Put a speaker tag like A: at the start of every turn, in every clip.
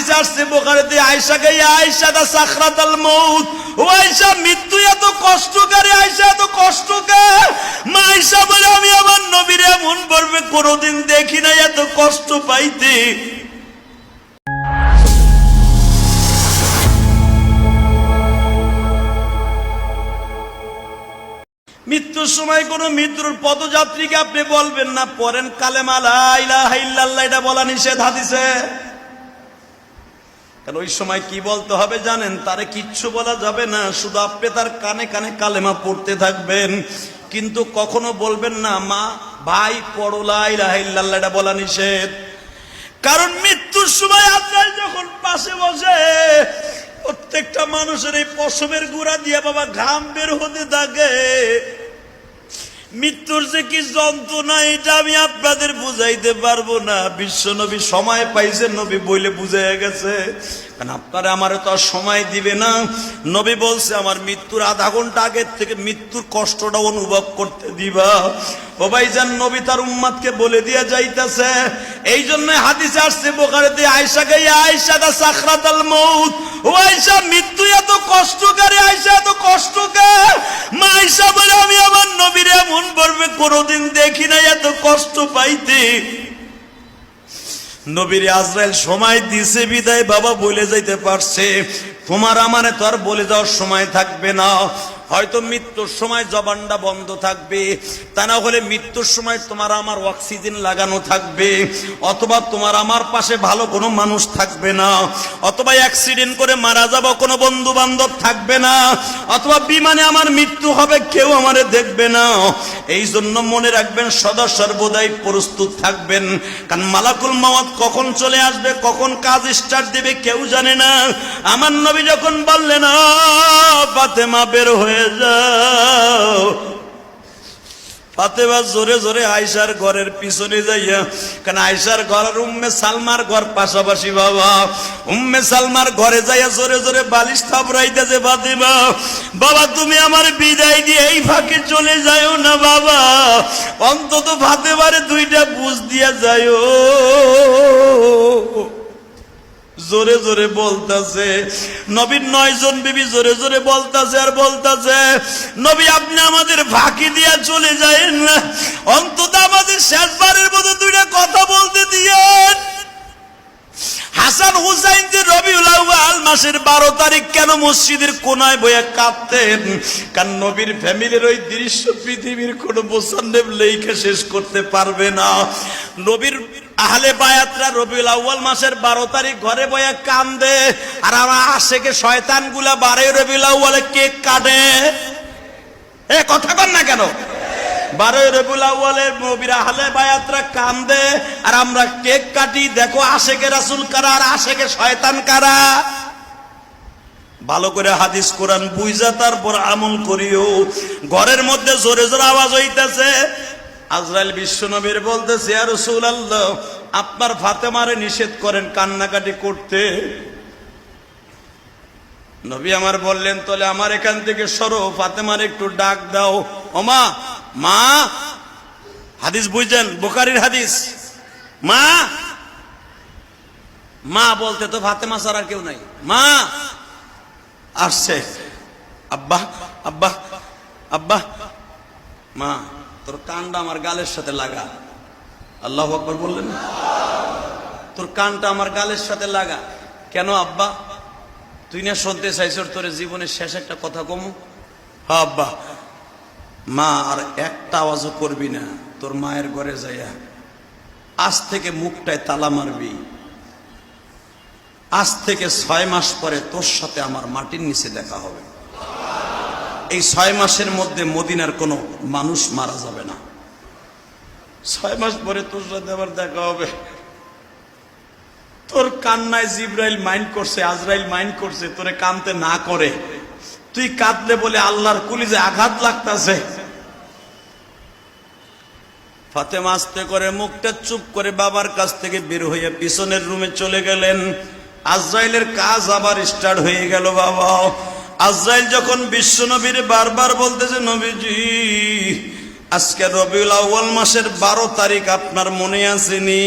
A: হাদিসে আসছে আয়েশা দা সাখরাতাল মউত। ও আয়েশা, মৃত্যু এত কষ্টকারী আয়েশা এত কষ্টকর মা আয়েশা বলে, আমি আমার নবীর এমন পর্বে কোনোদিন দেখি নাই এত কষ্ট পাইতে। মৃত্যুর সময় কোন মৃত্যুর পদযাত্রীকে আপনি বলবেন না পরেন কালেমালা ইলাহা ইল্লাল্লাহ, এটা বলা নিষেধ হাদিসে। কারণ ওই সময় কি বলতে হবে জানেন? তারে কিচ্ছু বলা যাবে না, শুধু আপনি তার কানে কানে কালেমা পড়তে থাকবেন। কিন্তু কখনো বলবেন না, মা, ভাই পড়লা ইলাহা ইল্লাল্লাহ বলা নিষেধ। কারণ মৃত্যুর সময় আপনার যখন পাশে বসে, প্রত্যেকটা মানুষের এই পশমের গুড়া দিয়ে বাবা ঘাম বের হতে থাকে। মৃত্যুর যে কি যন্ত্রণা, এটা আমি আপনাদের বুঝাইতে পারব না। বিশ্ব নবী সময় পাইছে, নবী বইলে বুঝাইয়া গেছে আপনারা আমার তো আর সময় দিবে না। নবী বলছে, আমার মৃত্যুর আধা ঘণ্টা আগের থেকে মৃত্যুর কষ্টটা অনুভব করতে দিবা। ও ভাইজান নবী তার উম্মাদকে বলে দিয়ে যাইতেছে। এই জন্য হাদিসে আসছে বোকারেতে আয়সাকে ইয়া আয়সা দা সাখরাতাল মউত। ও আয়সা মৃত্যু এত কষ্টকারী আয়সা এত কষ্টকর মা আয়সা বলে, আমি আমার নবীর এমন পর্বে কোনোদিন দেখি নাই, এত কষ্ট পাইতে। নবীর আজরাইল সময় দিছে বিদায়, বাবা বলে যাইতে পারছে। তোমার আমারে তো আর বলে যাওয়ার সময় থাকবে না। হয়তো মৃত্যুর সময় জবানটা বন্ধ থাকবে। তা না হলে মৃত্যুর সময় তোমার আমার অক্সিজেন লাগানো থাকবে। অথবা তোমার আমার পাশে ভালো কোনো মানুষ থাকবে না। অথবা অ্যাক্সিডেন্ট করে মারা যাব কোনো বন্ধু বান্ধব থাকবে না। অথবা বিমানে আমার মৃত্যু হবে কেউ আমারে দেখবে না। এই জন্য মনে রাখবেন সদা সর্বদাই প্রস্তুত থাকবেন। কারণ মালাকুল মাওয়াত কখন চলে আসবে কখন কাজ স্টার্ট দেবে কেউ জানে না। আমার নবী যখন বললেন "আ, ফাতেমা বের হয়ে যাও। ফাতেমা জোরে জোরে আয়সার ঘরের পিছনে যাইয়া কারণ আয়সার ঘর আর উম্মে সালমার ঘর পাশাপাশি বাবা। উম্মে সালমার ঘরে যাইয়া জোরে জোরে বালিশ থাপড়াইতেছে ফাতেমা, বাবা, তুমি আমার বিদায় দিয়ে এই ফাঁকে চলে যাও না বাবা। অন্তত ফাতেমারে দুইটা বুঝ দিয়া যাও জোরে জোরে বলতাছে। নবীর নয় জন বিবি জোরে জোরে বলতাছে আর বলতাছে, নবী, আপনি আমাদের ফাঁকি দিয়া চলে যায়েন না। অন্তত আমাদের শেষবারের মতো দুইটা কথা বলতে দিয়েন। হাসান হুসাইন যে রবিউল আউয়াল মাসের বারো তারিখ কেন মসজিদের কোনায় বইয়া কাঁদতেন? কারণ নবীর ফ্যামিলির ওই দৃশ্য পৃথিবীর কোন মোসান্নেব লেখে শেষ করতে পারবে না। নবীর আহলে বায়াতরা রবিউল আউয়াল মাসের বারো তারিখ ঘরে বইয়া কান্দে। আর আমার আশেকে শয়তানগুলা বারে রবিউল আউয়ালে কেক কাটে। এ, কথা কর না কেন? বারোই রবিউল আউ্বালের নবীর আহলে বায়াতরা কান্দে। আর আমরা কেক কাটি, দেখো আশেকে রাসুল কারা আর আশেকে শয়তান কারা। ভালো করে হাদিস কোরআন বুঝা তারপর আমল করিও। ঘরের মধ্যে জোরে জোরে আওয়াজ হইতেছে। আজরাইল বিশ্বনবীর বলতেছে আর রসুল আল্লাহ আপনার ফাতেমারে নিষেধ করেন কান্নাকাটি করতে। নবী আমার বললেন, তাহলে আমার এখান থেকে সরো, ফাতেমার একটু ডাক দাও। ওমা মা হাদিস বুঝছেন? বোকারির হাদিস। মা মা বলতে তো ফাতেমা ছাড়া কেউ নাই। মা, আসছে। আব্বা আব্বা আব্বা, মা। তোর কানটা আমার গালের সাথে লাগা। আল্লাহ আকবর বললেন, তোর কানটা আমার গালের সাথে লাগা। কেন আব্বা? তুই না শুনতে চাইছর তোর জীবনের শেষ একটা কথা কমু? হ্যাঁ আব্বা। মা আর একটা আওয়াজও করবি না, তোর মায়ের ঘরে যাইয়া আজ থেকে মুখটায় তালা মারবি। আজ থেকে ছয় মাস পরে তোর সাথে আমার মাটির নিচে দেখা হবে। এই ছয় মাসের মধ্যে মদিনার কোনো মানুষ মারা যাবে না। ছয় মাস পরে তোর সাথে আবার দেখা হবে। তোর কান্নায় জিব্রাইল মাইন্ড করছে, আজরাইল মাইন্ড করছে, তোরে কানতে না করে। তুই কাঁদলে বলে আল্লাহর কুলিজে আঘাত লাগতাছে। ফাতেমা আস্তে করে মুখটা চুপ করে বাবার কাছ থেকে বের হয়ে পিছনের রুমে চলে গেলেন। আজরাইলের কাজ আবার স্টার্ট হয়ে গেল বাবা। আজরাইল যখন বিশ্ব নবীর বারবার বলতেছে নবীজি, আজকে রবিউল আউ্য়াল মাসের বারো তারিখ আপনার মনে আসেনি।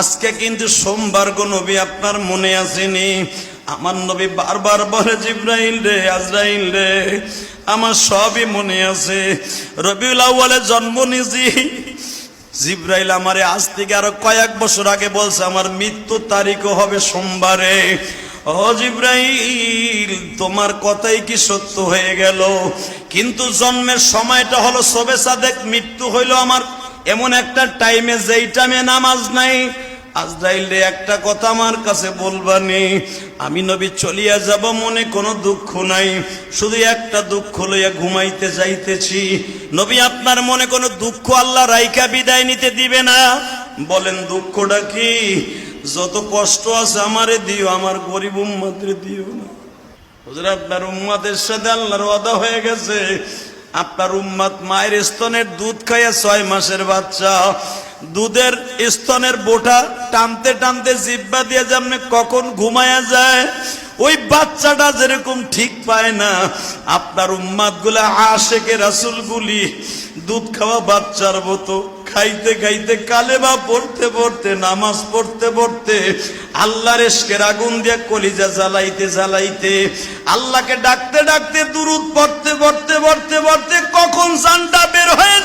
A: আজকে কিন্তু সোমবার গো নবী, আপনার মনে আসেনি। আমার নবী বারবার বলে, জিব্রাইল রে, আজরাইল রে, আমার সবই মনে আছে। রবিউল আউ্য়ালে জন্ম নিজি জিব্রাইল আমারে আজ থেকে আরও কয়েক বছর আগে বলছে, আমার মৃত্যু তারিখও হবে সোমবারে। জিব্রাইল, তোমার কথাই কি সত্য হয়ে গেল? কিন্তু জন্মের সময়টা হলো সবে সাদেক, মৃত্যু হইল আমার। এমন একটা টাইমে যেই টাইমে নামাজ নাই। আজরাইল একটা কথা আমার কাছে বলবানি, আমি নবী চলিয়া যাব মনে কোনো দুঃখ নাই। শুধু একটা দুঃখ লইয়া ঘুমাইতে যাইতেছি। নবী আপনার মনে কোনো দুঃখ আল্লাহ রাইকা বিদায় নিতে দিবে না? বলেন দুঃখটা কি? যত কষ্ট আছে আমারে দিও, আমার গরিব উম্মাদের দিও না। হুজুর, আপনার উম্মাদের সাথে আল্লাহর ওয়াদা হয়ে গেছে। আপনার উম্মাদ মায়ের স্তনের দুধ খাইয়া ছয় মাসের বাচ্চা। দুধের স্তনের বোটা টানতে টানতে জিব্বা দিয়ে যেমন কখন ঘুমায়া যায়, ওই বাচ্চাটা যেরকম ঠিক পায় না। আপনার উম্মাদগুলা আশেকে রাসুল গুলি দুধ খাওয়া বাচ্চার মতো। খাইতে খাইতে কালেমা পড়তে পড়তে, নামাজ পড়তে পড়তে আল্লাহর এসকের আগুন দিয়ে কলিজা জ্বালাইতে জ্বালাইতে আল্লাহকে ডাকতে ডাকতে দুরুদ পড়তে পড়তে পড়তে পড়তে কখন জানটা বের হয়ে